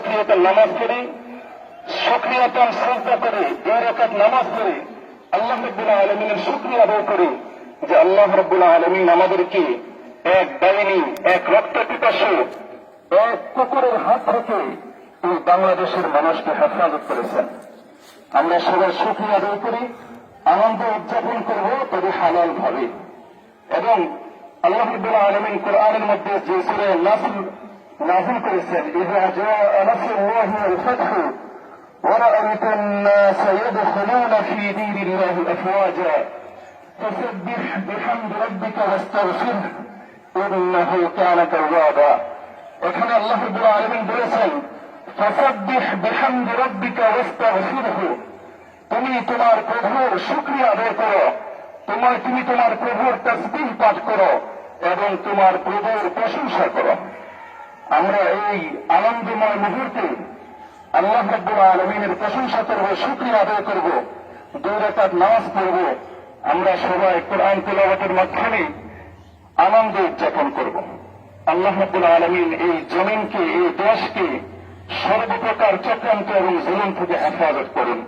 রক্রিয়তার নামাজ পড়ি সক্রিয়তন শ্রদ্ধা করে দুই রকাত নামাজ পড়ি, আল্লাহ রব্বুল আলমিনের শুক্রিয়া আদায় করি যে আল্লাহ রব্বুল আলমিন আমাদেরকে এক ডাইনি, এক রক্ত পিপাসু, এক কুকুরের হাত থেকে এই বাংলাদেশের মানুষকে হেফাজত করেছেন। আমরা সবাই সুখী আদায় করি, আনন্দ উদযাপন করব, তবে হালাল ভাবে। এবং আল্লাহ রব্বুল আলমিন কোরআনের মধ্যে যে সুরে নাসল নাজিল করেছেন ইহা জা নাসরুল্লাহি ওয়াল ফাতহু ورأيت الناس يدخلون في دين الله أفواجا فسبح بحمد ربك واستغفره إنه كان توابا এখানে আল্লাহ রব্বুল আলমিন বলেছেন فسبح بحمد ربك واستغفره তুমি তোমার প্রভুর শুক্রিয়া আদায় করো তোমার তুমি তোমার প্রভুর তসবিহ পাঠ করো এবং তোমার প্রভুর প্রশংসা করো আমরা এই আনন্দময় মুহূর্তে আল্লাহ রব্বুল আলমিনের প্রশংসা করব, শুক্রিয়া আদায় করব, দুই রেখার নামাজ পড়ব। আমরা সবাই কোরআন তেলাওয়াতের মাধ্যমে আনন্দ উদযাপন করব। আল্লাহ রব্বুল আলমিন এই জমিনকে, এই দেশকে সর্বপ্রকার চক্রান্ত এবং জুলুম থেকে হেফাজত করুন।